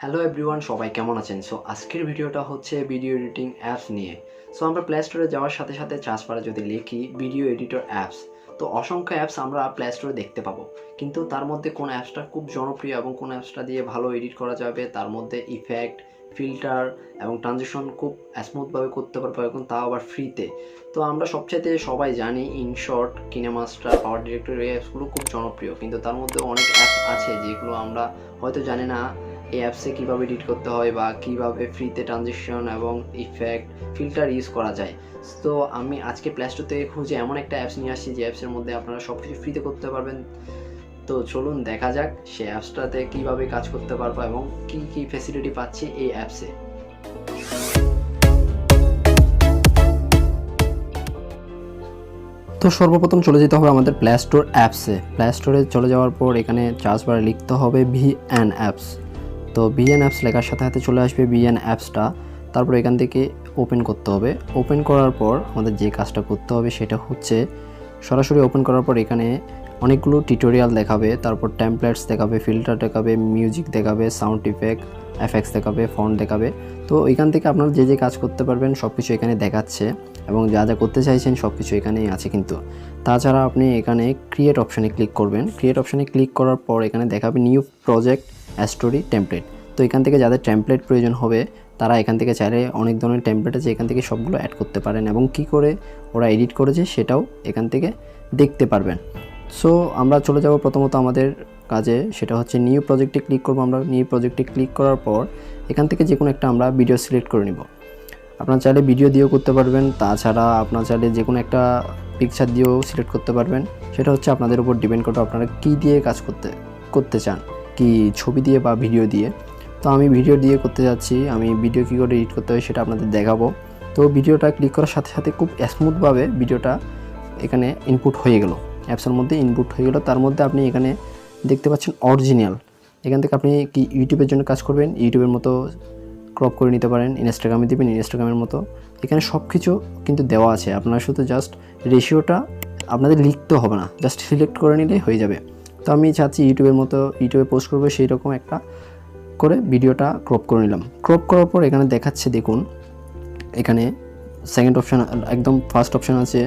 Hello everyone সবাই কেমন আছেন? সো আজকের ভিডিওটা হচ্ছে ভিডিও এডিটিং অ্যাপস নিয়ে। সো আমরা প্লে স্টোরে যাওয়ার সাথে সাথে চার্জ পারা যদি লিখি ভিডিও এডিটর অ্যাপস তো অসংখ্য অ্যাপস আমরা প্লে স্টোরে দেখতে পাবো। কিন্তু তার মধ্যে কোন অ্যাপসটা খুব জনপ্রিয় এবং কোন অ্যাপসটা দিয়ে ভালো এডিট করা যাবে, তার মধ্যে ইফেক্ট ফিল্টার এবং ট্রানজেকশন খুব স্মুথভাবে করতে পারব এবং তাও আবার ফ্রিতে তো আমরা সবচেয়ে সবাই জানি ইনশর্ট কিনেমাস্টার পাওয়ার ডিরেক্টর এই অ্যাপসগুলো খুব জনপ্রিয়। কিন্তু তার মধ্যে অনেক অ্যাপস আছে যেগুলো আমরা হয়তো জানি না এই অ্যাপসে কীভাবে এডিট করতে হয় বা কীভাবে ফ্রিতে ট্রানজেকশন এবং ইফেক্ট ফিল্টার ইউজ করা যায়। তো আমি আজকে প্লে স্টোর থেকে খুঁজে এমন একটা অ্যাপস নিয়ে আসছি যে অ্যাপসের মধ্যে আপনারা সব কিছু ফ্রিতে করতে পারবেন। তো চলুন দেখা যাক সে অ্যাপসটাতে কীভাবে কাজ করতে পারব এবং কী কী ফেসিলিটি পাচ্ছি এই অ্যাপসে তো সর্বপ্রথম চলে যেতে হবে আমাদের প্লে স্টোর অ্যাপসে প্লে স্টোরে চলে যাওয়ার পর এখানে চার্জ বারে লিখতে হবে ভি অ্যান অ্যাপস তো ভিএন অ্যাপস লেখার সাথে সাথে চলে আসবে ভিএন অ্যাপসটা তারপর এখান থেকে ওপেন করতে হবে। ওপেন করার পর আমাদের যে কাজটা করতে হবে সেটা হচ্ছে সরাসরি ওপেন করার পর এখানে অনেকগুলো টিউটোরিয়াল দেখাবে। তারপর টেমপ্লেটস দেখাবে ফিল্টার দেখাবে মিউজিক দেখাবে সাউন্ড ইফেক্ট এফেক্টস দেখাবে ফন্ট দেখাবে। তো এখান থেকে আপনারা যে যে কাজ করতে পারবেন সব কিছু এখানে দেখাচ্ছে এবং যা যা করতে চাইছেন সব কিছু এখানেই আছে কিন্তু। তাছাড়া আপনি এখানে ক্রিয়েট অপশানে ক্লিক করবেন। ক্রিয়েট অপশানে ক্লিক করার পর এখানে দেখাবে নিউ প্রজেক্ট স্টোরি টেমপ্লেট তো এখান থেকে যাদের টেমপ্লেট প্রয়োজন হবে, তারা এখান থেকে চাইলে অনেক ধরনের টেমপ্লেট আছে এখান থেকে সবগুলো অ্যাড করতে পারেন এবং কি করে ওরা এডিট করেছে সেটাও এখান থেকে দেখতে পারবেন। সো আমরা চলে যাব প্রথমত আমাদের কাজে, সেটা হচ্ছে নিউ প্রজেক্টে ক্লিক করব আমরা। নিউ প্রজেক্টে ক্লিক করার পর এখান থেকে যে কোনো একটা আমরা ভিডিও সিলেক্ট করে নিব। আপনার চাইলে ভিডিও দিয়েও করতে পারবেন, তাছাড়া আপনার চাইলে যে কোনো একটা পিকচার দিয়েও সিলেক্ট করতে পারবেন। সেটা হচ্ছে আপনাদের উপর ডিপেন্ড করবে আপনারা কী দিয়ে কাজ করতে করতে চান, কি ছবি দিয়ে বা ভিডিও দিয়ে। তো আমি ভিডিও দিয়ে করতে যাচ্ছি। আমি ভিডিও কী করে এডিট করতে হয় সেটা আপনাদের দেখাবো। তো ভিডিওটা ক্লিক করার সাথে সাথে খুব স্মুথভাবে ভিডিওটা এখানে ইনপুট হয়ে গেল। অ্যাপসের মধ্যে ইনপুট হয়ে গেল। তার মধ্যে আপনি এখানে দেখতে পাচ্ছেন অরিজিনাল এখান থেকে আপনি কি ইউটিউবের জন্য কাজ করবেন? ইউটিউবের মতো ক্রপ করে নিতে পারেন। ইনস্টাগ্রামে দেবেন ইনস্টাগ্রামের মতো। এখানে সব কিছু কিন্তু দেওয়া আছে। আপনার শুধু জাস্ট রেশিওটা আপনাদের লিখতে হবে না। জাস্ট সিলেক্ট করে নিলেই হয়ে যাবে। তো আমি চাচ্ছি ইউটিউবের মতো ইউটিউবে পোস্ট করব সেই রকম একটা করে ভিডিওটা ক্রপ করে নিলাম। ক্রপ করার পর এখানে দেখাচ্ছে, দেখুন, এখানে সেকেন্ড অপশান একদম ফার্স্ট অপশান আছে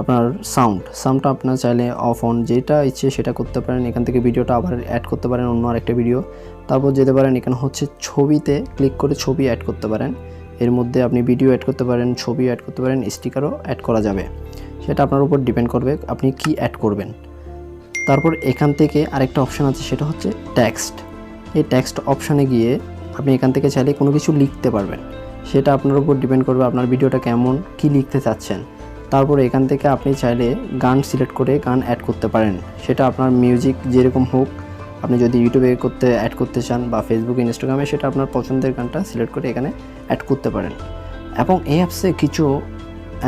আপনার সাউন্ড সাউন্ডটা আপনার চাইলে অফ অন যেটা ইচ্ছে সেটা করতে পারেন। এখান থেকে ভিডিওটা আবার অ্যাড করতে পারেন, অন্য আরেকটা ভিডিও তারপর যেতে পারেন, এখানে হচ্ছে ছবিতে ক্লিক করে ছবি অ্যাড করতে পারেন। এর মধ্যে আপনি ভিডিও অ্যাড করতে পারেন, ছবি অ্যাড করতে পারেন স্টিকারও অ্যাড করা যাবে। সেটা আপনার উপর ডিপেন্ড করবে আপনি কি অ্যাড করবেন। তারপর এখান থেকে আরেকটা অপশান আছে, সেটা হচ্ছে টেক্সট এই টেক্সট অপশানে গিয়ে আপনি এখান থেকে চাইলে কোনো কিছু লিখতে পারবেন। সেটা আপনার উপর ডিপেন্ড করবে আপনার ভিডিওটা কেমন, কি লিখতে চাচ্ছেন। তারপরে এখান থেকে আপনি চাইলে গান সিলেক্ট করে গান অ্যাড করতে পারেন। সেটা আপনার মিউজিক যেরকম হোক, আপনি যদি ইউটিউবে করতে অ্যাড করতে চান বা ফেসবুক ইনস্টাগ্রামে সেটা আপনার পছন্দের গানটা সিলেক্ট করে এখানে অ্যাড করতে পারেন। এবং এই অ্যাপসে কিছু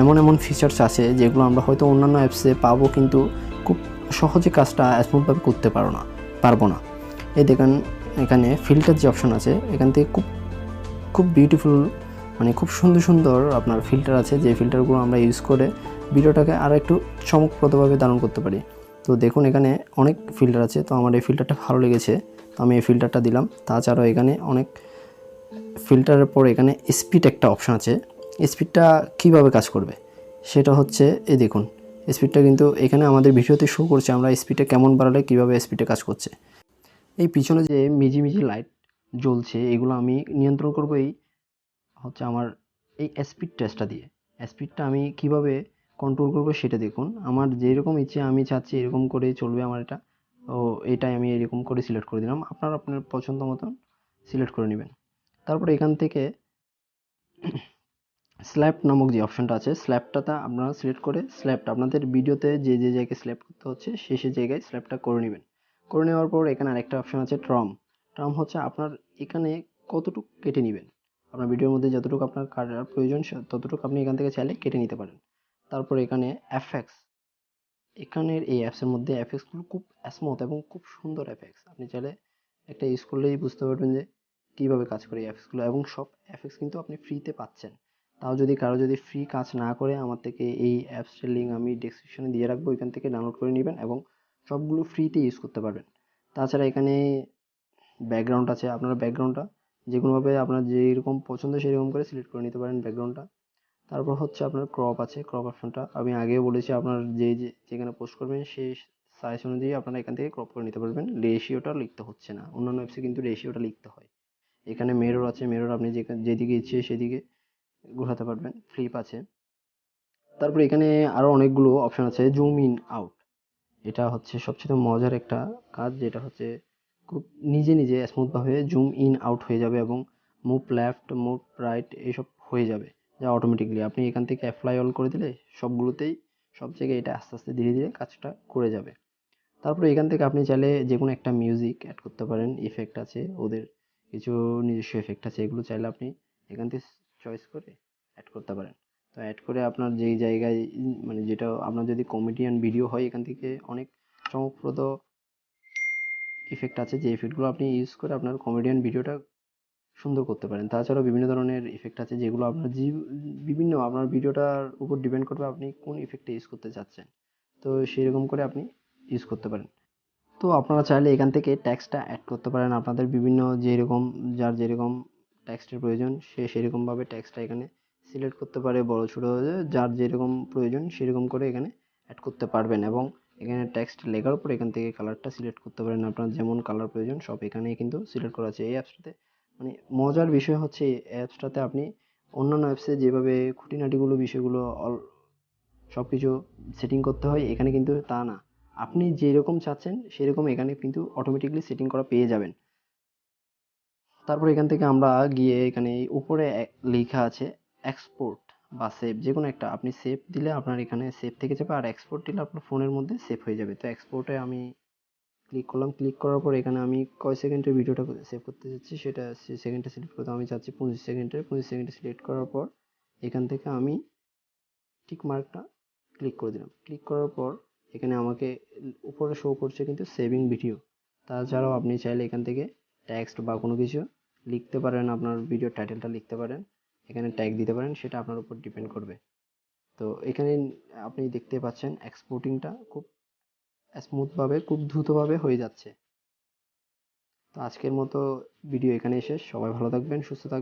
এমন এমন ফিচার্স আছে যেগুলো আমরা হয়তো অন্যান্য অ্যাপসে পাবো কিন্তু খুব সহজে কাজটা স্মুথভাবে করতে পারো না, পারব না। এই দেখেন এখানে ফিল্টার যে অপশন আছে, এখান থেকে খুব খুব বিউটিফুল মানে খুব সুন্দর সুন্দর আপনার ফিল্টার আছে, যে ফিল্টারগুলো আমরা ইউজ করে ভিডিওটাকে আরও একটু চমকপ্রদভাবে ধারণ করতে পারি। তো দেখুন এখানে অনেক ফিল্টার আছে, তো আমার এই ফিল্টারটা ভালো লেগেছে, তো আমি এই ফিল্টারটা দিলাম। তাছাড়াও এখানে অনেক ফিল্টারের পর এখানে স্পিড একটা অপশান আছে। স্পিডটা কীভাবে কাজ করবে? সেটা হচ্ছে, এই দেখুন স্পিডটা কিন্তু এখানে আমাদের ভিডিওতে শো করছে, আমরা স্পিডটা কেমন বাড়ালে কীভাবে স্পিডে কাজ করছে। এই পিছনে যে মিজি মিজি লাইট জ্বলছে, এগুলো আমি নিয়ন্ত্রণ করব এই, হচ্ছে আমার এই স্পিড টেস্টটা দিয়ে। স্পিডটা আমি কীভাবে কন্ট্রোল করব সেটা দেখুন। আমার যেরকম ইচ্ছে আমি চাচ্ছি এরকম করে চলবে আমার এটা। ও এটাই আমি এরকম করে সিলেক্ট করে দিলাম। আপনার আপনার পছন্দ মতন সিলেক্ট করে নেবেন। তারপরে এখান থেকে স্ল্যাপ নামক যে অপশনটা আছে স্ল্যাপটাতে আপনারা সিলেক্ট করে স্ল্যাপটা আপনাদের ভিডিওতে যে যে জায়গায় স্ল্যাপ করতে হচ্ছে, সে সে জায়গায় স্ল্যাপটা করে নেবেন। করে নেওয়ার পর এখানে আরেকটা অপশন আছে ট্রাম ট্রাম হচ্ছে আপনার এখানে কতটুকু কেটে নেবেন। আপনার ভিডিওর মধ্যে যতটুকু আপনার কাটার প্রয়োজন ততটুকু আপনি এখান থেকে চাইলে কেটে নিতে পারেন। তারপর এখানে এফএক্স এখানের এই অ্যাপসের মধ্যে এফএক্সগুলো খুব স্মুথ এবং খুব সুন্দর এফএক্স আপনি চাইলে একটা ইউজ করলেই বুঝতে পারবেন যে কীভাবে কাজ করে এই অ্যাপসগুলো এবং সব এফএক্স কিন্তু আপনি ফ্রিতে পাচ্ছেন। তাও যদি কারও যদি ফ্রি কাজ না করে, আমার থেকে এই অ্যাপসের লিঙ্ক আমি ডেসক্রিপশনে দিয়ে রাখব এখান থেকে ডাউনলোড করে নেবেন এবং সবগুলো ফ্রিতে ইউজ করতে পারবেন। তাছাড়া এখানে ব্যাকগ্রাউন্ড আছে। আপনারা ব্যাকগ্রাউন্ডটা যে কোনোভাবে আপনার যেরকম পছন্দ সেরকম করে সিলেক্ট করে নিতে পারেন ব্যাকগ্রাউন্ডটা তারপর হচ্ছে আপনার ক্রপ আছে। ক্রপ অপশনটা আমি আগেও বলেছি, আপনার যে যেখানে পোস্ট করবেন সেই সাইজ অনুযায়ী আপনারা এখান থেকে ক্রপ করে নিতে পারবেন। রেশিওটা লিখতে হচ্ছে না। অন্যান্য অ্যাপসে কিন্তু রেশিওটা লিখতে হয়। এখানে মেরর আছে। মেরর আপনি যেদিকে ইচ্ছে সেদিকে ঘোরাতে পারবেন। ফ্লিপ আছে। তারপর এখানে আরও অনেকগুলো অপশন আছে। জুম ইন আউট এটা হচ্ছে সবচেয়ে মজার একটা কাজ, যেটা হচ্ছে খুব নিজে নিজে স্মুথভাবে জুম ইন আউট হয়ে যাবে এবং মুভ লেফট মুভ রাইট এইসব হয়ে যাবে, যা অটোমেটিকলি আপনি এখান থেকে অ্যাপ্লাই অল করে দিলে সবগুলোতেই সব জায়গায় এটা আস্তে আস্তে ধীরে ধীরে কাজটা করে যাবে। তারপরে এখান থেকে আপনি চাইলে যে কোনো একটা মিউজিক অ্যাড করতে পারেন ইফেক্ট আছে, ওদের কিছু নিজস্ব এফেক্ট আছে, এগুলো চাইলে আপনি এখান থেকে চয়েস করে অ্যাড করতে পারেন। তো অ্যাড করে আপনার যেই জায়গায় মানে যেটা আপনার যদি কমেডিয়ান ভিডিও হয়, এখান থেকে অনেক চমকপ্রদ ইফেক্ট আছে। যে ইফেক্টগুলো আপনি ইউজ করে আপনার কমেডিয়ান ভিডিওটা সুন্দর করতে পারেন। তাছাড়াও বিভিন্ন ধরনের ইফেক্ট আছে যেগুলো আপনার বিভিন্ন আপনার ভিডিওটার উপর ডিপেন্ড করবে আপনি কোন ইফেক্টটা ইউজ করতে চাচ্ছেন। তো সেরকম করে আপনি ইউজ করতে পারেন। তো আপনারা চাইলে এখান থেকে ট্যাক্সটা অ্যাড করতে পারেন। আপনাদের বিভিন্ন যেরকম, যার যেরকম ট্যাক্সটের প্রয়োজন, সে সেরকমভাবে ট্যাক্সটা এখানে সিলেক্ট করতে পারে বড় ছোটো যার যেরকম প্রয়োজন সেরকম করে এখানে অ্যাড করতে পারবেন এবং এখানে টেক্সট লেখার উপর এখান থেকে কালারটা সিলেক্ট করতে পারেন। আপনার যেমন কালার প্রয়োজন সব এখানেই কিন্তু সিলেক্ট করা আছে। এই অ্যাপসটাতে মানে মজার বিষয় হচ্ছে এই অ্যাপসটাতে আপনি অন্যান্য অ্যাপসে যেভাবে খুঁটিনাটিগুলো, বিষয়গুলো অল সব কিছু সেটিং করতে হয়, এখানে কিন্তু তা না। আপনি যেরকম চাচ্ছেন সেরকম এখানে কিন্তু অটোমেটিকলি সেটিং করা পেয়ে যাবেন। তারপর এখান থেকে আমরা গিয়ে এখানে উপরে লেখা আছে এক্সপোর্ট বা সেভ যে কোনো একটা, আপনি সেভ দিলে আপনার এখানে সেভ থেকে যাবে আর এক্সপোর্ট দিলে আপনার ফোনের মধ্যে সেভ হয়ে যাবে। তো এক্সপোর্টে আমি ক্লিক করলাম ক্লিক করার পর এখানে আমি কয় সেকেন্ডের ভিডিওটা সেভ করতে চাচ্ছি সেটা সেকেন্ডটা সিলেক্ট করতে আমি চাচ্ছি পঁচিশ সেকেন্ডের, পঁচিশ সেকেন্ডে সিলেক্ট করার পর এখান থেকে আমি ঠিক মার্কটা ক্লিক করে দিলাম। ক্লিক করার পর এখানে আমাকে উপরে শো করছে কিন্তু সেভিং ভিডিও তাছাড়াও আপনি চাইলে এখান থেকে টেক্সট বা কোনো কিছু লিখতে পারেন, আপনার ভিডিও টাইটেলটা লিখতে পারেন। এখানে ট্যাগ দিতে পারেন, সেটা আপনার উপর ডিপেন্ড করবে। তো এখানে আপনি দেখতে পাচ্ছেন এক্সপোর্টিংটা খুব স্মুথভাবে খুব দ্রুতভাবে হয়ে যাচ্ছে। তো আজকের মতো ভিডিও এখানেই শেষ। সবাই ভালো থাকবেন, সুস্থ থাকবেন।